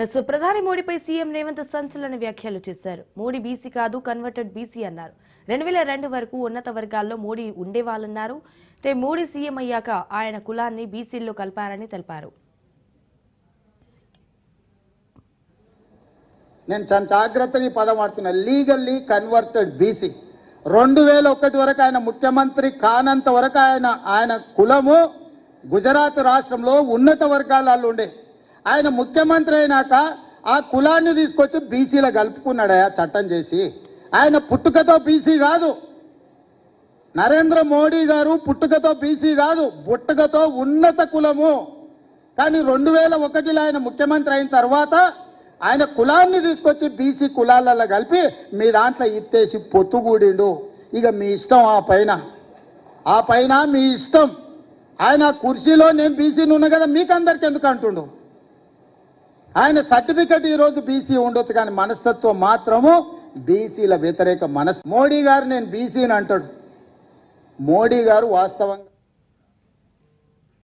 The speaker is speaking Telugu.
ఎస్ ప్రధాని మోడీపై సీఎం రేవంత్ సంచలన వ్యాఖ్యలు చేశారు. మోడీ బీసీ కాదు కన్వర్టెడ్ బీసీ అన్నారు. రెండు వేల రెండు వరకు ఉన్నత వర్గాల్లో మోడీ ఉండేవాళ్ళన్నారు. అయితే మోడీ సీఎం అయ్యాక ఆయన కులాన్ని బీసీల్లో కలిపారని తెలిపారు. నేను చాలా జాగ్రత్తగా ఈ పదం వాడుతున్నా. Legally converted BC. రెండు వేల ఒకటి వరకు ఆయన ముఖ్యమంత్రి కానంత వరకు ఆయన ఆయన కులము గుజరాత్ రాష్ట్రంలో ఉన్నత వర్గాలలో ఉండే. ఆయన ముఖ్యమంత్రి అయినాక ఆ కులాన్ని తీసుకొచ్చి బీసీలో కలుపుకున్నాడయా చట్టం చేసి. ఆయన పుట్టుకతో బీసీ కాదు. నరేంద్ర మోడీ గారు పుట్టుకతో బీసీ కాదు పుట్టుకతో ఉన్నత కులము. కానీ రెండు వేల ఒకటిలో ఆయన ముఖ్యమంత్రి అయిన తర్వాత ఆయన కులాన్ని తీసుకొచ్చి బీసీ కులాలలో కలిపి మీ దాంట్లో ఇత్తేసి పొత్తుగూడిండు. ఇక మీ ఇష్టం ఆ పైన. ఆ పైన మీ ఇష్టం. ఆయన కుర్చీలో నేను బీసీని ఉన్నా కదా మీకు అందరికి ఎందుకు అంటుండు? ఆయన సర్టిఫికెట్ ఈ రోజు బీసీ ఉండొచ్చు కానీ మనస్తత్వం మాత్రము బీసీల వ్యతిరేక మనస్ మోడీ గారు నేను బీసీని అంటాడు. మోడీ గారు వాస్తవంగా